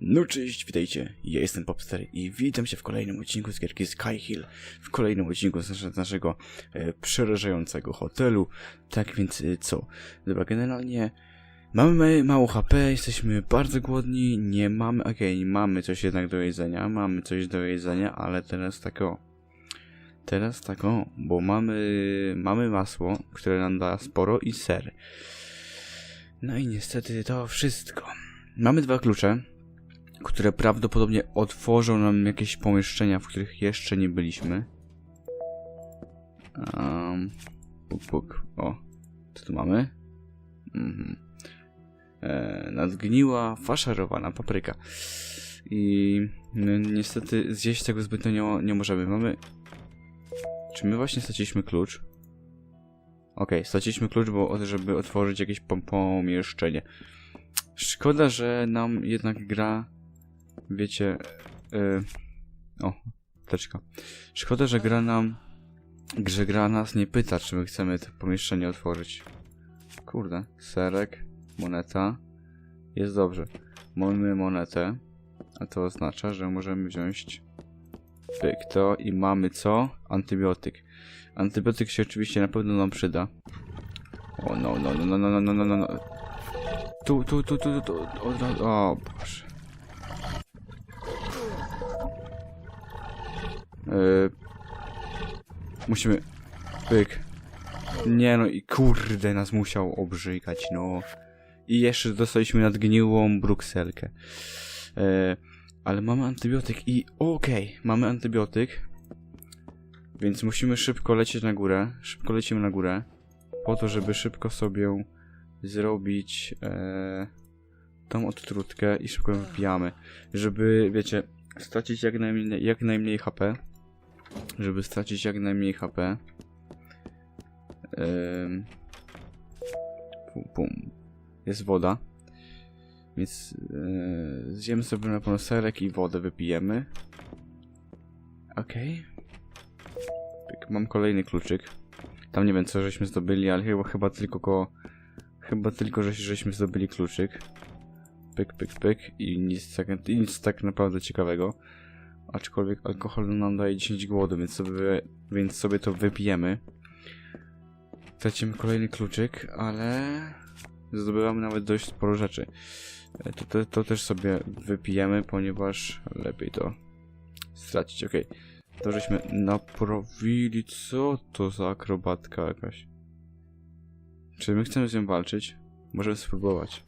No cześć, witajcie, ja jestem Popster i witam się w kolejnym odcinku z gierki Sky Hill, w kolejnym odcinku z nasze- naszego e, przerażającego hotelu. Tak więc e, co? Dobra, generalnie mamy mało HP, jesteśmy bardzo głodni, nie mamy, okej, mamy coś jednak do jedzenia, mamy coś do jedzenia, ale teraz tak o, teraz tak o, bo mamy, mamy masło, które nam da sporo i ser. No i niestety to wszystko. Mamy dwa klucze, które prawdopodobnie otworzą nam jakieś pomieszczenia, w których jeszcze nie byliśmy. Um, puk, puk. O, co tu mamy? Mhm. E, nadgniła, faszerowana papryka. I no, niestety zjeść tego zbytnio nie, nie możemy. Mamy... Czy my właśnie straciliśmy klucz? Okej, straciliśmy klucz, bo żeby otworzyć jakieś pom- pomieszczenie. Szkoda, że nam jednak gra, wiecie, yy, o, teczka. Szkoda, że gra nam, że gra nas nie pyta, czy my chcemy to pomieszczenie otworzyć. Kurde, serek, moneta, jest dobrze. Mamy monetę, a to oznacza, że możemy wziąć pyk to i mamy co? Antybiotyk. Antybiotyk się oczywiście na pewno nam przyda. O no, no, no, no, no, no, no, no, no. Tu, tu, tu, tu, tu, tu, od razu, o Boże. Yy, musimy, pyk. Nie no i kurde nas musiał obrzykać, no. I jeszcze dostaliśmy nadgniłą brukselkę. Yy, ale mamy antybiotyk i okej, mamy antybiotyk. Więc musimy szybko lecieć na górę. Szybko lecimy na górę. Po to, żeby szybko sobie zrobić e, tą odtrutkę i szybko ją wypijamy. Żeby, wiecie, stracić jak najmniej, jak najmniej HP. Żeby stracić jak najmniej HP. Pum, pum. Jest woda. Więc e, zjemy sobie na pewno serek i wodę wypijemy. Okej. Pyk, Mam kolejny kluczyk. Tam nie wiem co żeśmy zdobyli, ale chyba, chyba tylko ko... Chyba tylko żeś, żeśmy zdobyli kluczyk. Pyk, pyk, pyk i nic tak, nic tak naprawdę ciekawego. Aczkolwiek alkohol nam daje 10 głodu, więc sobie, więc sobie to wypijemy. Tracimy kolejny kluczyk, ale zdobywamy nawet dość sporo rzeczy. E, To, to, to też sobie wypijemy, ponieważ lepiej to stracić. Okej. To żeśmy naprawili. Co to za akrobatka jakaś? Czy my chcemy z nią walczyć? Możemy spróbować.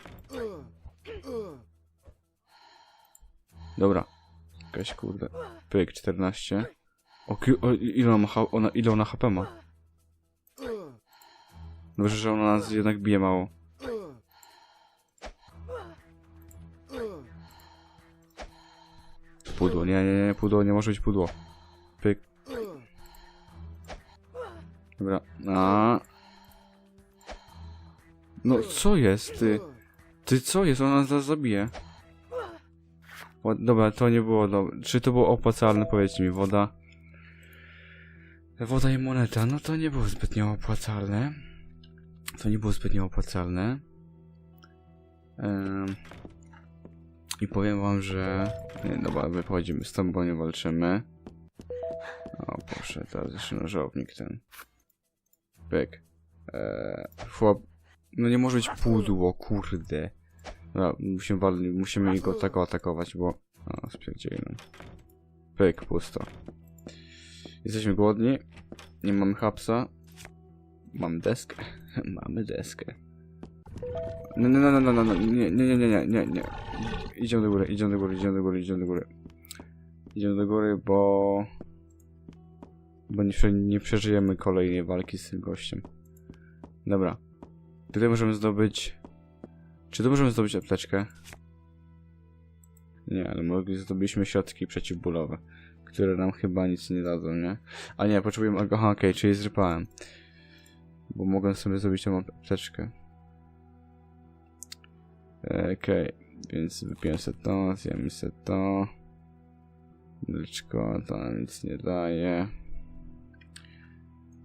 Dobra. Jakaś kurde. Pyk, 14. O, o ile, ona ona, ile ona HP ma? Dobrze, że ona nas jednak bije mało. Pudło, nie, nie, nie, pudło, nie może być pudło. Pyk. Dobra, a. No co jest, ty? Ty co jest? Ona nas zabije. O, dobra, to nie było dobre. Czy to było opłacalne? Powiedzcie mi, woda. Woda i moneta, no to nie było zbytnio opłacalne. To nie było zbytnio opłacalne. Em, I powiem wam, że... Nie, dobra, wychodzimy z bo nie walczymy. O, proszę, teraz jeszcze nożownik ten. Pyk. Eee, chłop... No nie może być pudło, kurde. Dobra, musimy, musimy go tak atakować, bo... O, spierdzieli nam. Pyk, pusto. Jesteśmy głodni. Nie mamy hapsa. Mamy deskę. mamy deskę. No, no, no, no, no, no, nie, nie, nie, nie, nie, nie. Idziemy do góry, idziemy do góry, idziemy do góry, idziemy do góry. Idziemy do góry, bo... Bo nie, nie przeżyjemy kolejnej walki z tym gościem. Dobra. Tutaj możemy zdobyć... Czy tu możemy zdobyć apteczkę? Nie, ale mogli zdobyliśmy środki przeciwbólowe, które nam chyba nic nie dadzą, nie? A nie, potrzebujemy... Aha, okej, czyli zrypałem. Bo mogę sobie zrobić tą apteczkę. E, Okej, więc wypiłem sobie to, zjemy sobie to. Mleczko, to nam nic nie daje.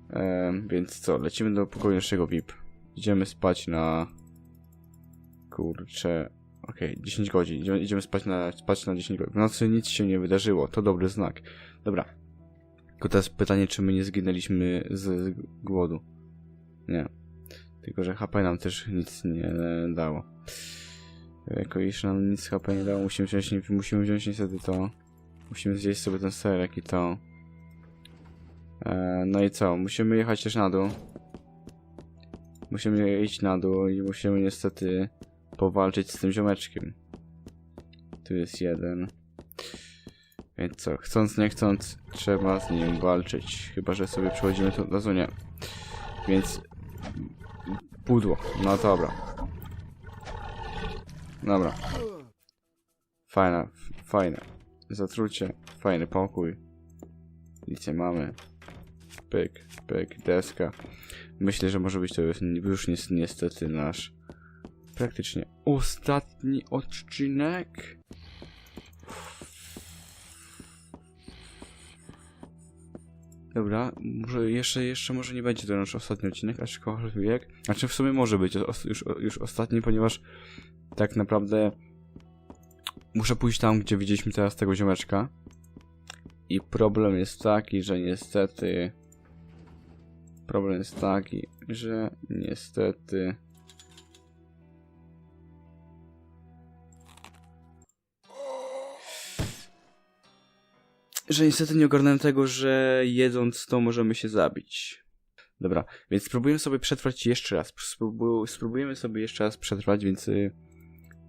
E, więc co, lecimy do pokoju naszego VIP. Idziemy spać na... Kurczę... Okej, 10 godzin. Idziemy, idziemy spać, na, spać na 10 godzin. W nocy nic się nie wydarzyło. To dobry znak. Dobra. Tylko teraz pytanie, czy my nie zginęliśmy z głodu. Nie. Tylko, że HP nam też nic nie dało. Jako iż nam nic HP nie dało, musimy wziąć, musimy wziąć niestety to. Musimy zjeść sobie ten serek i to. E, no i co? Musimy jechać też na dół. Musimy iść na dół i musimy niestety powalczyć z tym ziomeczkiem. Tu jest jeden. Więc co? Chcąc, nie chcąc, trzeba z nim walczyć. Chyba, że sobie przechodzimy to na zonie. Więc... Pudło. No dobra. Dobra. Fajne, f- fajne. Zatrucie. Fajny pokój. Nic mamy. Pyk, pyk, deska. Myślę, że może być to już, już ni- niestety nasz praktycznie ostatni odcinek. Dobra, może jeszcze, jeszcze może nie będzie to nasz ostatni odcinek, aczkolwiek, znaczy w sumie może być już, już ostatni, ponieważ tak naprawdę muszę pójść tam, gdzie widzieliśmy teraz tego ziomeczka i problem jest taki, że niestety problem jest taki, że niestety że niestety nie ogarnąłem tego, że jedząc to możemy się zabić. Dobra, więc spróbujemy sobie przetrwać jeszcze raz. Spróbu- spróbujemy sobie jeszcze raz przetrwać, więc y,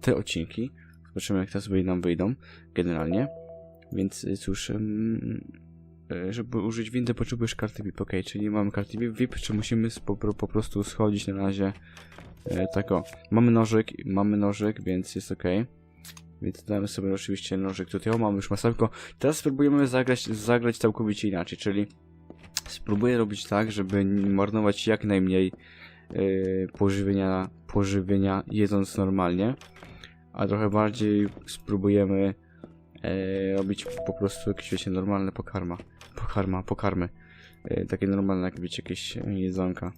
te odcinki. Zobaczymy, jak te sobie nam wyjdą generalnie. Więc y, cóż, y, żeby użyć windy potrzebujesz karty VIP, ok, czyli mamy karty VIP, czy musimy po, prostu schodzić na razie tak o. Mamy nożyk, mamy nożyk, więc jest ok. Więc damy sobie oczywiście nożyk tutaj, o mamy już masełko. Teraz spróbujemy zagrać, zagrać całkowicie inaczej, czyli spróbuję robić tak, żeby marnować jak najmniej yy, pożywienia, pożywienia jedząc normalnie, a trochę bardziej spróbujemy yy, robić po prostu jakieś, wiecie, normalne pokarma, pokarma, pokarmy. Yy, takie normalne, jak wiecie, jakieś jedzonka.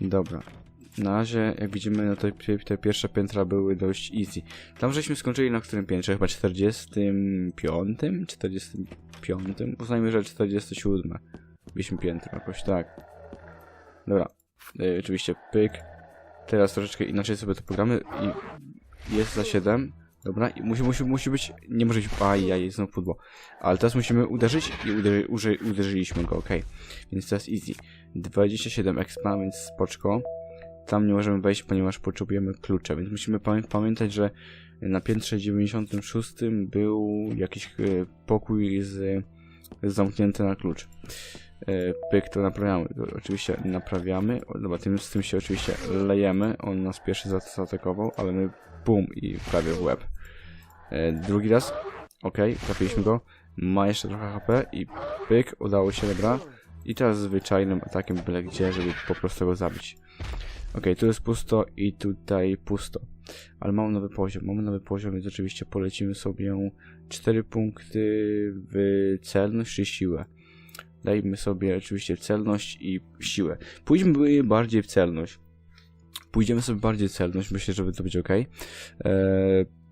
Dobra. Na razie, jak widzimy, no te, te pierwsze piętra były dość easy. Tam żeśmy skończyli na którym piętrze? Chyba 45? 45? Uznajmy, że 47. Byliśmy piętro jakoś, tak. Dobra. E, oczywiście pyk. Teraz troszeczkę inaczej sobie to pogramy i jest za 7. Dobra, i musi, musi, musi być, nie może być, ajaj, znowu pudło. Ale teraz musimy uderzyć i uderzy, uży, uderzyliśmy go, ok. Więc teraz easy. 27 expa, więc spoczko. Tam nie możemy wejść, ponieważ potrzebujemy klucza, więc musimy pamię pamiętać, że na piętrze 96 był jakiś e, pokój z, zamknięty na klucz. E, pyk to naprawiamy. Oczywiście naprawiamy. Dobra, tym, z tym się oczywiście lejemy. On nas pierwszy za- zaatakował, ale my bum i prawie w łeb. E, drugi raz. Ok, trafiliśmy go. Ma jeszcze trochę HP i pyk, udało się, dobra. I teraz zwyczajnym atakiem byle gdzie, żeby po prostu go zabić. Ok, tu jest pusto i tutaj pusto. Ale mamy nowy poziom. Mamy nowy poziom, więc oczywiście polecimy sobie 4 punkty w celność czy siłę. Dajmy sobie oczywiście celność i siłę. Pójdźmy bardziej w celność. Pójdziemy sobie bardziej w celność, myślę, że to będzie ok. Eee,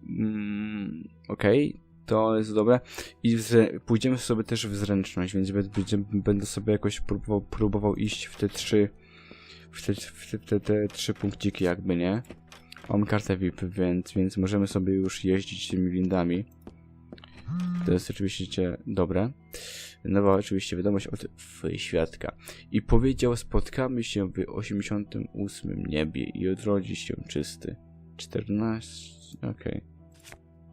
mm, ok, to jest dobre. I pójdziemy sobie też w zręczność, więc będę, będę sobie jakoś próbował, próbował iść w te trzy w te, w te, te, te trzy punkciki jakby, nie? Mam kartę VIP, więc, więc możemy sobie już jeździć tymi lindami. To jest oczywiście dobre. Nowa oczywiście wiadomość od świadka. I powiedział, spotkamy się w 88 niebie i odrodzi się czysty. 14, okej.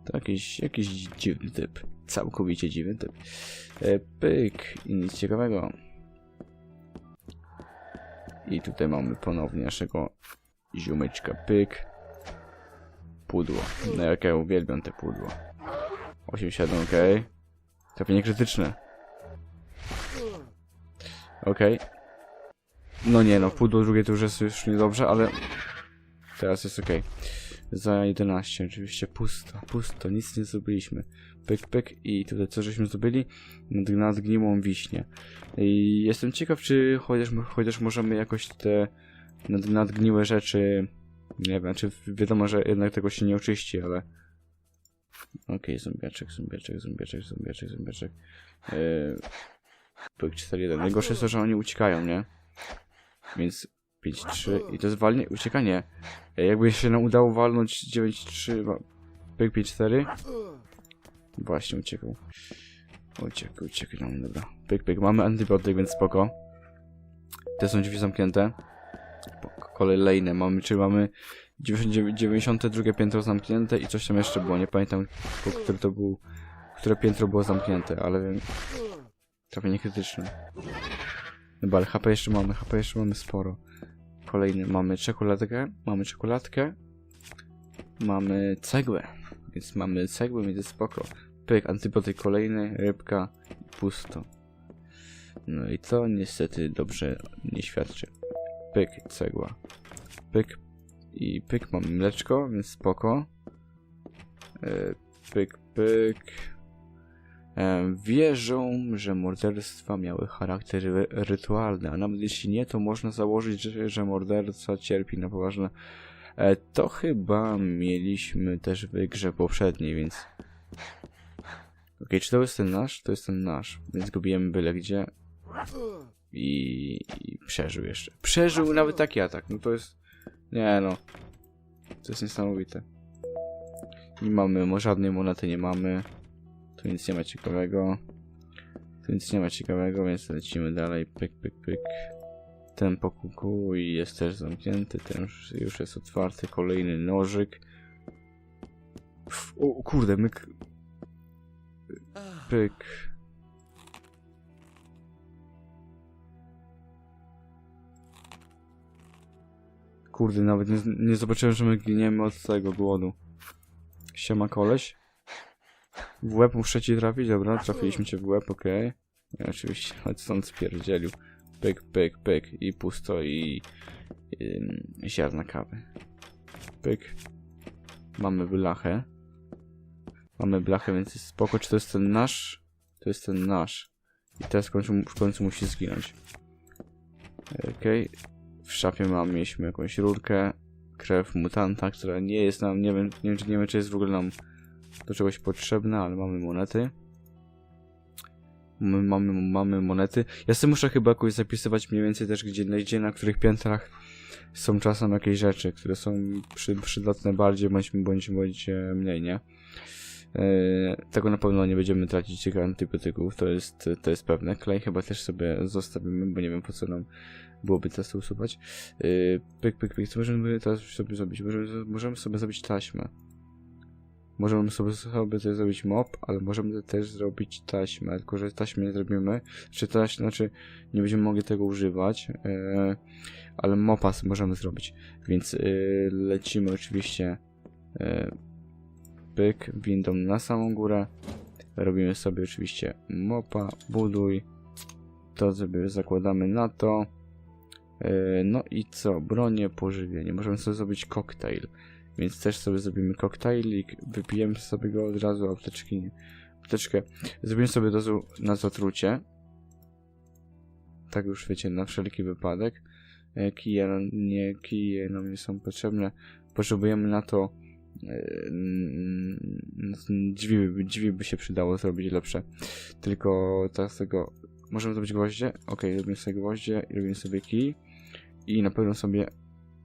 To jakiś, jakiś dziwny typ. Całkowicie dziwny typ. E, pyk i nic ciekawego. I tutaj mamy ponownie naszego ziomeczka pyk. Pudło. No jak ja uwielbiam te pudło. 87, ok. Trafienie krytyczne. Ok. No nie no, pudło drugie to już jest już niedobrze, ale teraz jest ok. Za 11, oczywiście pusto, pusto, nic nie zrobiliśmy. Pyk, pyk i tutaj co żeśmy zrobili? Nad, nadgniłą wiśnię. I jestem ciekaw, czy chociaż, chociaż możemy jakoś te nad, nadgniłe rzeczy Nie wiem, czy wiadomo, że jednak tego się nie oczyści, ale... Okej, zombiaczek, zombiaczek, zombiaczek, zombiaczek, zombiaczek. Yy... Pyk 4-1. Najgorsze jest to, że oni uciekają, nie? Więc 5-3 i to jest walnie... Uciekanie. Jakby się nam udało walnąć 9-3... wa- Pyk 5-4. Właśnie uciekał. Uciekł, uciekł nam, dobra. Pyk, pyk. Mamy antybiotyk, więc spoko. Te są drzwi zamknięte. Kolejne mamy, czyli mamy 99 92 piętro zamknięte i coś tam jeszcze było, nie pamiętam, które to był, które piętro było zamknięte, ale wiem, trafienie krytyczne. Dobra, ale HP jeszcze mamy, HP jeszcze mamy sporo. Kolejny, mamy czekoladkę, mamy czekoladkę, mamy cegłę, więc mamy cegłę, więc jest spoko. Pyk, antybiotyk kolejny, rybka, pusto. No i to niestety dobrze nie świadczy. Pyk, cegła. Pyk i pyk, mamy mleczko, więc spoko. E, Pyk, pyk. E, Wierzą, że morderstwa miały charakter ry- rytualny, a nawet jeśli nie, to można założyć, że, że morderca cierpi na poważne. E, To chyba mieliśmy też w grze poprzedniej, więc. Okej, czy to jest ten nasz? To jest ten nasz, więc go bijemy byle gdzie. I, I przeżył jeszcze. Przeżył nawet taki atak. No to jest. Nie no. To jest niesamowite. Nie mamy, żadnej monety nie mamy. Tu nic nie ma ciekawego. Tu nic nie ma ciekawego, więc lecimy dalej. Pyk, pyk, pyk. Ten po kuku i jest też zamknięty. Ten już, jest otwarty. Kolejny nożyk. O kurde, myk. Pyk. Kurde, nawet nie, nie zobaczyłem, że my giniemy od tego głodu. Siema koleś. W łeb muszę ci trafić, dobra, trafiliśmy cię w łeb, okej. Ja oczywiście, chodź stąd spierdzielił. Pyk, pyk, pyk i pusto i... Ziarna kawy. Pyk. Mamy blachę. Mamy blachę, więc jest spoko. Czy to jest ten nasz? To jest ten nasz. I teraz w końcu, w końcu musi zginąć. Okej. W szafie mam, mieliśmy jakąś rurkę. Krew mutanta, która nie jest nam, nie wiem, nie wiem, czy, nie wiem, czy jest w ogóle nam do czegoś potrzebna, ale mamy monety. My mamy, mamy monety. Ja sobie muszę chyba jakoś zapisywać mniej więcej też, gdzie, gdzie na których piętrach są czasem jakieś rzeczy, które są przy, przydatne bardziej, bądź, bądź, bądź e, mniej, nie? E, tego na pewno nie będziemy tracić tych antybiotyków, to jest, to jest pewne. Klej chyba też sobie zostawimy, bo nie wiem po co nam byłoby testy usuwać. Yy, pyk, pyk, pyk. Co możemy teraz sobie zrobić? Możemy, możemy sobie zrobić taśmę. Możemy sobie, sobie też zrobić mop, ale możemy też zrobić taśmę, tylko że taśmy nie zrobimy. Czy taś, znaczy nie będziemy mogli tego używać, yy, ale mopa sobie możemy zrobić. Więc yy, lecimy oczywiście yy, pyk, windą na samą górę. Robimy sobie oczywiście mopa, buduj. To sobie zakładamy na to. Yy, No i co? Bronie, pożywienie. Możemy sobie zrobić koktajl. Więc też sobie zrobimy koktajlik, wypijemy sobie go od razu, apteczki nie. Apteczkę. Zrobimy sobie od razu na zatrucie. Tak już wiecie, na wszelki wypadek. E, Kije, nam- nie, kije nam nie są potrzebne. Potrzebujemy na to e, drzwi, drzwi by się przydało zrobić lepsze. Tylko teraz tego... Możemy zrobić gwoździe? Ok, robimy sobie gwoździe i robimy sobie kij. I na pewno sobie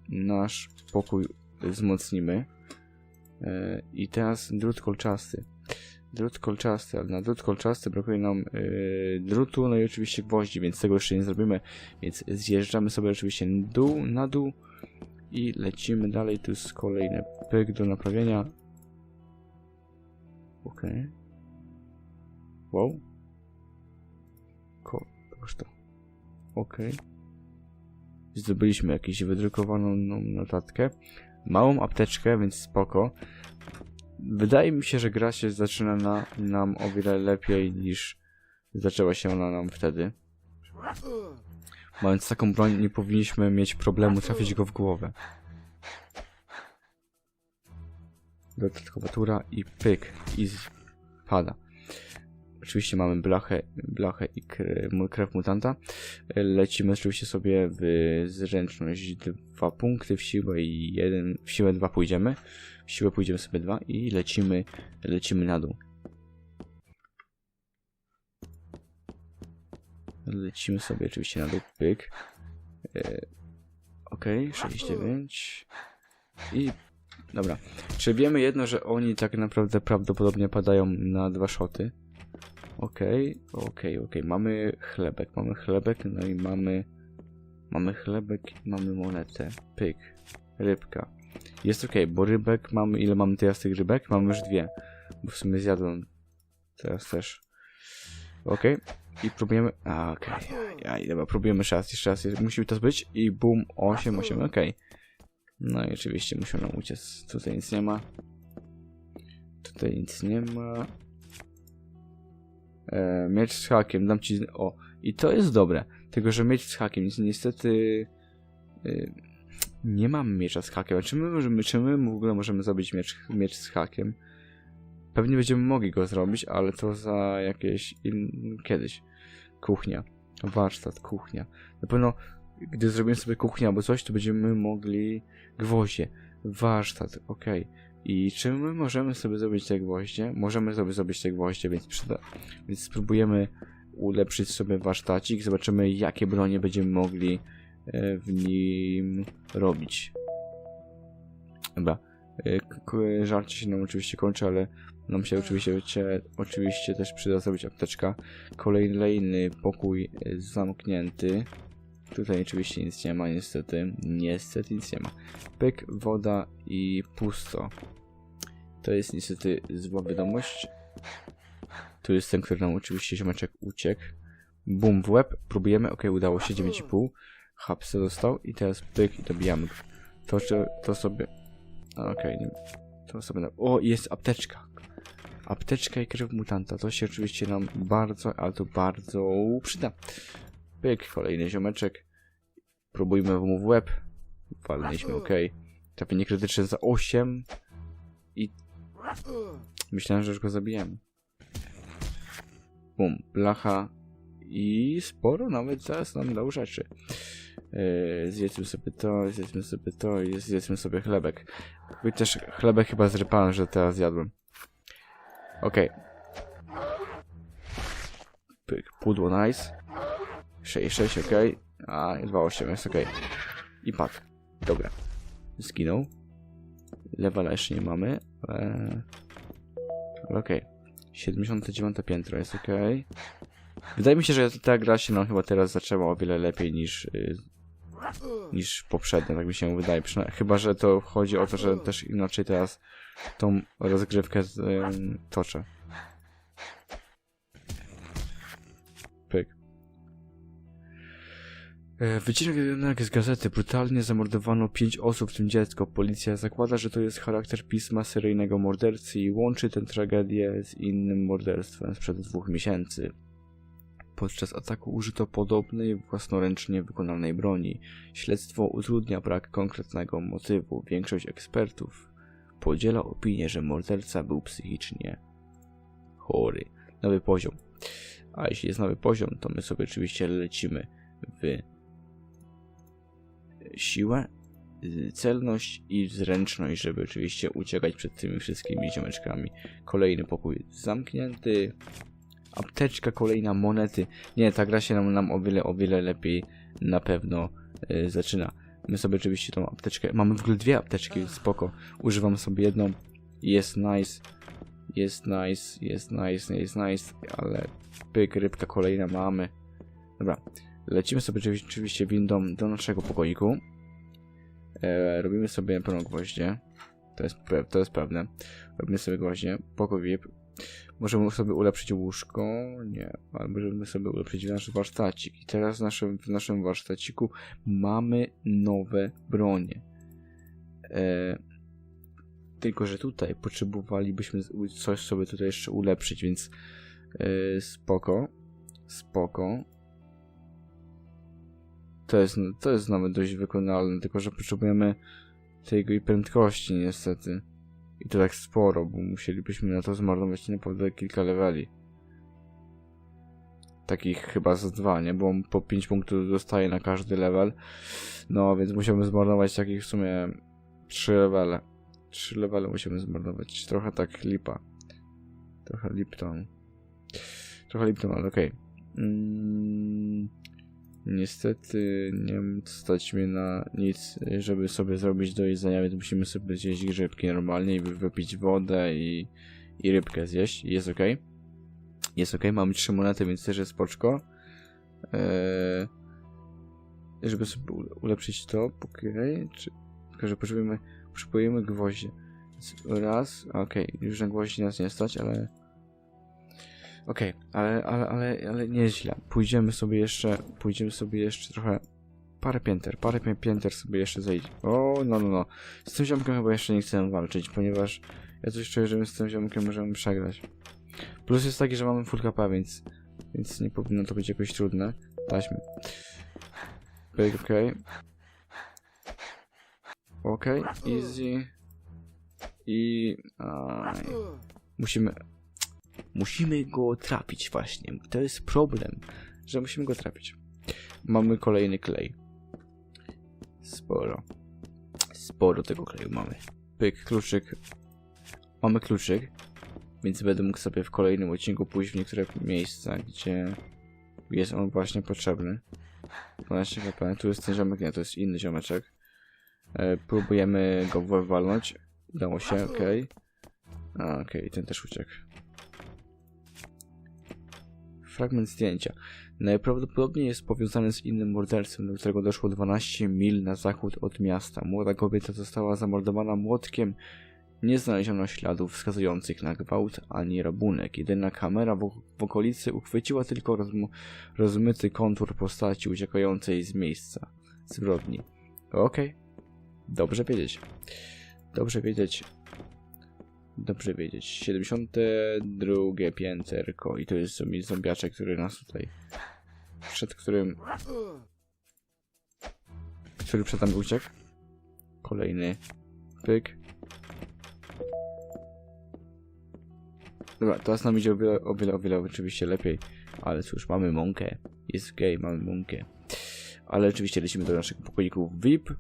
nasz pokój wzmocnimy. E, I teraz drut kolczasty. Drut kolczasty, ale na drut kolczasty brakuje nam e, drutu, no i oczywiście gwoździ, więc tego jeszcze nie zrobimy. Więc zjeżdżamy sobie oczywiście dół, na dół i lecimy dalej. Tu jest kolejny pyk do naprawienia. Okej. Wow. Ko, to. Okej. Zdobyliśmy jakąś wydrukowaną no, notatkę. Małą apteczkę, więc spoko. Wydaje mi się, że gra się zaczyna na, nam o wiele lepiej niż zaczęła się ona nam wtedy. Mając taką broń nie powinniśmy mieć problemu trafić go w głowę. Dodatkowa tura i pyk. I pada. Oczywiście mamy blachę, blachę i kre- krew mutanta. Lecimy oczywiście sobie w zręczność dwa punkty, w siłę i jeden, w siłę dwa pójdziemy. W siłę pójdziemy sobie dwa i lecimy, lecimy na dół. Lecimy sobie oczywiście na dół, pyk. E, Okej, 69. I dobra. Czy wiemy jedno, że oni tak naprawdę prawdopodobnie padają na dwa szoty? Okej, okej, okej. Mamy chlebek, mamy chlebek, no i mamy... Mamy chlebek mamy monetę. Pyk. Rybka. Jest okej, bo rybek mamy... Ile mamy teraz tych rybek? Mamy już dwie. Bo w sumie zjadłem teraz też. Okej. I próbujemy... A, okej. Okay. Dobra, próbujemy jeszcze raz, jeszcze raz. Musi to być i boom, 8, 8, okej. No i oczywiście musimy nam uciec. Tutaj nic nie ma. Tutaj nic nie ma. E, miecz z hakiem, dam ci... O, i to jest dobre. Tylko, że miecz z hakiem, ni- niestety... E, nie mam miecza z hakiem. Czy my, możemy, czy my w ogóle możemy zrobić miecz, miecz z hakiem? Pewnie będziemy mogli go zrobić, ale to za jakieś... In... kiedyś. Kuchnia. Warsztat, kuchnia. Na pewno, gdy zrobimy sobie kuchnię albo coś, to będziemy mogli... Gwoździe. Warsztat, okej. I czy my możemy sobie zrobić te gwoździe? Możemy sobie zrobić te gwoździe, więc przyda... Więc spróbujemy ulepszyć sobie warsztacik, zobaczymy jakie bronie będziemy mogli e, w nim robić. Dobra. E, Żarcie się nam oczywiście kończy, ale nam się oczywiście, cie- oczywiście też przyda zrobić apteczka. Kolejny pokój e, zamknięty. Tutaj oczywiście nic nie ma, niestety. Niestety nic nie ma. Pyk, woda i pusto. To jest niestety zła wiadomość. Tu jest ten, który nam oczywiście ziomeczek uciekł. Bum w łeb. Próbujemy. Ok, udało się. 9,5. Hapsa dostał. I teraz pyk i dobijamy go. To, to sobie... Okej. nie to sobie... O, jest apteczka. Apteczka i krew mutanta. To się oczywiście nam bardzo, ale to bardzo przyda. Pyk, kolejny ziomeczek. Próbujmy mu w łeb. Walnęliśmy, ok. Trafienie krytyczne za 8. I myślałem, że już go zabijemy. Bum, blacha. I sporo nawet zaraz nam dał rzeczy. Yy, zjedzmy sobie to, zjedzmy sobie to i zjedzmy sobie chlebek. Chociaż chlebek chyba zrypałem, że teraz zjadłem. Okej. Pyk, pudło nice. 6-6, okej. A, 2-8 jest okej. I padł. Dobra. Zginął. Levela jeszcze nie mamy, ale okej. 79 piętro jest okej. Wydaje mi się, że ta gra się nam chyba teraz zaczęła o wiele lepiej niż... y, niż poprzednia, tak mi się wydaje. Przyna- chyba, że to chodzi o to, że też inaczej teraz tą rozgrywkę ym, toczę. Wycinek jednak z gazety. Brutalnie zamordowano pięć osób, w tym dziecko. Policja zakłada, że to jest charakter pisma seryjnego mordercy i łączy tę tragedię z innym morderstwem sprzed dwóch miesięcy. Podczas ataku użyto podobnej własnoręcznie wykonanej broni. Śledztwo utrudnia brak konkretnego motywu. Większość ekspertów podziela opinię, że morderca był psychicznie chory. Nowy poziom. A jeśli jest nowy poziom, to my sobie oczywiście lecimy w siłę, y, celność i zręczność, żeby oczywiście uciekać przed tymi wszystkimi ziomeczkami. Kolejny pokój zamknięty. Apteczka, kolejna monety. Nie, ta gra się nam, nam o wiele, o wiele lepiej na pewno y, zaczyna. My sobie oczywiście tą apteczkę. Mamy w ogóle dwie apteczki, spoko. Używam sobie jedną. Jest nice. Jest nice, jest nice, jest nice, ale pyk, rybka kolejna mamy. Dobra, lecimy sobie oczywiście- windą do naszego pokoiku. E, robimy sobie pełną gwoździe. To jest, to jest pewne. Robimy sobie gwoździe, pokój VIP. Możemy sobie ulepszyć łóżko, nie, ale możemy sobie ulepszyć nasz warsztacik. I teraz w naszym, w naszym warsztaciku mamy nowe bronie. E, tylko, że tutaj potrzebowalibyśmy coś sobie tutaj jeszcze ulepszyć, więc e, spoko, spoko. To jest, to jest nawet dość wykonalne, tylko że potrzebujemy tej prędkości niestety. I to tak sporo, bo musielibyśmy na to zmarnować naprawdę kilka leveli. takich chyba z dwa, nie? Bo po 5 punktów dostaje na każdy level. No, więc musiałbym zmarnować takich w sumie 3 levele. 3 levele musimy zmarnować. Trochę tak lipa. Trochę Lipton. Trochę Lipton, ale okej. Mm, niestety nie stać mnie na nic, żeby sobie zrobić do jedzenia, więc musimy sobie zjeść grzybki normalnie i wy- wypić wodę i, i rybkę zjeść. Jest ok. Jest ok, mamy trzy monety, więc też jest spoczko. Eee, żeby sobie ule- ulepszyć to, okej, czy... Tylko, że potrzebujemy, potrzebujemy gwoździe. Raz, okej, już na gwoździ nas nie stać, ale... Okej, ale, ale, ale, ale nieźle. Pójdziemy sobie jeszcze, pójdziemy sobie jeszcze trochę... Parę pięter, parę pi- pięter sobie jeszcze zejdzie. O, no, no, no. Z tym ziomkiem chyba jeszcze nie chcę walczyć, ponieważ ja coś czuję, że my z tym ziomkiem możemy przegrać. Plus jest taki, że mamy full KP, więc, więc nie powinno to być jakoś trudne. Taśmy. Pyk, okej. Okej, easy. I... Aj. Musimy... Musimy go trafić właśnie. To jest problem, że musimy go trafić. Mamy kolejny klej. Sporo. Sporo tego kleju mamy. Pyk, kluczyk. Mamy kluczyk. Więc będę mógł sobie w kolejnym odcinku pójść w niektóre miejsca, gdzie jest on właśnie potrzebny. 12 HP. Tu jest ten ziomek, nie, to jest inny ziomeczek. E, próbujemy go wywalnąć. Udało się, okej. A, Okej, ten też uciekł. Fragment zdjęcia. Najprawdopodobniej jest powiązany z innym mordercą, do którego doszło 12 mil na zachód od miasta. Młoda kobieta została zamordowana młotkiem. Nie znaleziono śladów wskazujących na gwałt ani rabunek. Jedyna kamera w, w okolicy uchwyciła tylko rozm rozmyty kontur postaci uciekającej z miejsca zbrodni. Okej. Dobrze wiedzieć. Dobrze wiedzieć. Dobrze wiedzieć. 72 pięterko. I to jest zombiaczek, który nas tutaj... Przed którym... Który przed nami uciekł. Kolejny. Pyk. Dobra, teraz nam idzie o wiele, o wiele, o wiele oczywiście lepiej. Ale cóż, mamy mąkę. Jest gay, mamy mąkę. Ale oczywiście lecimy do naszych pokoików VIP.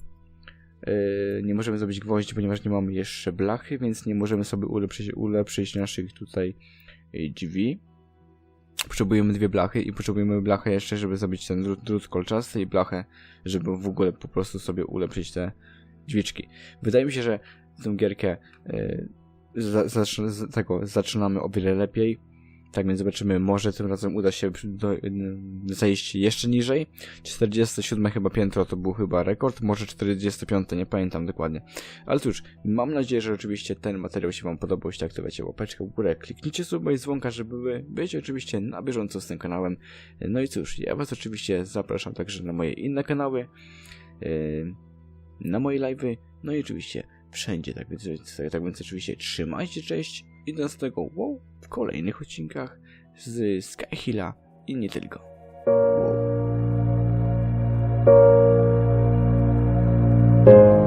Yy, nie możemy zrobić gwoździ, ponieważ nie mamy jeszcze blachy, więc nie możemy sobie ulepszyć, ulepszyć naszych tutaj yy, drzwi. Potrzebujemy dwie blachy i potrzebujemy blachę jeszcze, żeby zrobić ten drut, drut kolczasty i blachę, żeby w ogóle po prostu sobie ulepszyć te drzwiczki. Wydaje mi się, że tę gierkę yy, za, zacz- z tego zaczynamy o wiele lepiej. Tak więc zobaczymy, może tym razem uda się do, ym, zejść jeszcze niżej. 47 chyba piętro to był chyba rekord, może 45, nie pamiętam dokładnie. Ale cóż, mam nadzieję, że oczywiście ten materiał się Wam podobał. Jeśli tak, to dajcie łapeczkę w górę, kliknijcie suba i dzwonka, żeby być oczywiście na bieżąco z tym kanałem. No i cóż, ja Was oczywiście zapraszam także na moje inne kanały, yy, na moje live'y, no i oczywiście wszędzie. Tak więc, tak więc oczywiście trzymajcie cześć i do następnego wow w kolejnych odcinkach z Skyhilla i nie tylko. Wow.